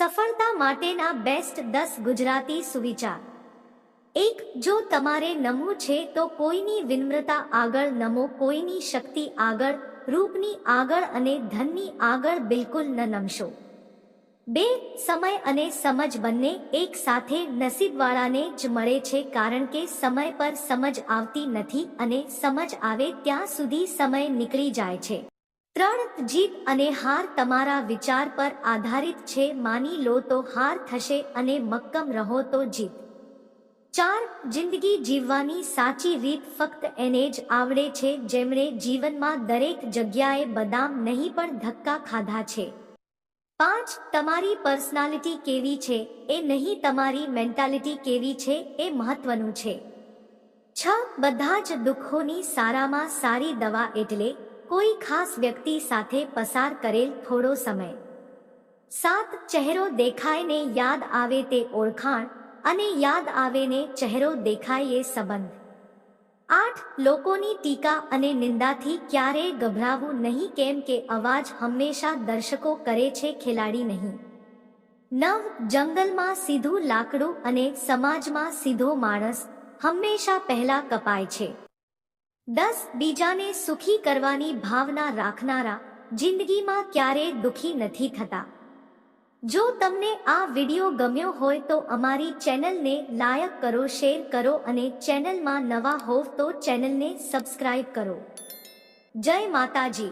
સફળતા માટેના બેસ્ટ દસ ગુજરાતી સુવિચાર. એક, જો તમારે નમવું છે, તો કોઈની વિનમ્રતા આગળ નમો, કોઈની શક્તિ આગળ, રૂપની આગળ અને ધનની આગળ બિલકુલ ન નમશો. બે, સમય અને સમજ બંને એક સાથે નસીબવાળાને જ મળે છે, કારણ કે સમય પર સમજ આવતી નથી અને સમજ આવે ત્યાં સુધી સમય નીકળી જાય છે. ત્રણ જીત અને હાર તમારા વિચાર પર આધારિત છે, માની લો તો હાર થશે અને મક્કમ રહો તો જીત. ચાર, જિંદગી જીવવાની સાચી રીત ફક્ત એને જ આવડે છે, જેમણે જીવનમાં દરેક જગ્યાએ બદામ નહીં પણ ધક્કા ખાધા છે. પાંચ, તમારી પર્સનાલિટી કેવી છે? એ નહીં, તમારી મેન્ટાલિટી કેવી છે? એ મહત્વનું છે. છ, બધા જ દુઃખોની સારામાં સારી દવા એટલે કોઈ ખાસ વ્યક્તિ સાથે પસાર કરેલ થોડો સમય. સાત ચહેરો દેખાય ને યાદ આવે તે ઓળખાણ અને યાદ આવે ને ચહેરો દેખાય એ સંબંધ. આઠ, લોકોની ટીકા અને નિંદાથી ક્યારેય ગભરાવું નહીં કેમ કે અવાજ હંમેશા દર્શકો કરે છે ખેલાડી નહીં. નવ, જંગલમાં સીધું લાકડું અને સમાજમાં સીધો માણસ હંમેશા પહેલા કપાય છે. દસ બીજાને સુખી કરવાની ભાવના રાખનારા જિંદગીમાં ક્યારેય દુખી નથી થતા. જો તમને આ વિડિયો ગમ્યો હોય તો અમારી ચેનલને લાયક કરો, શેર કરો અને ચેનલમાં નવા હોવ તો ચેનલને સબસ્ક્રાઇબ કરો. જય માતાજી.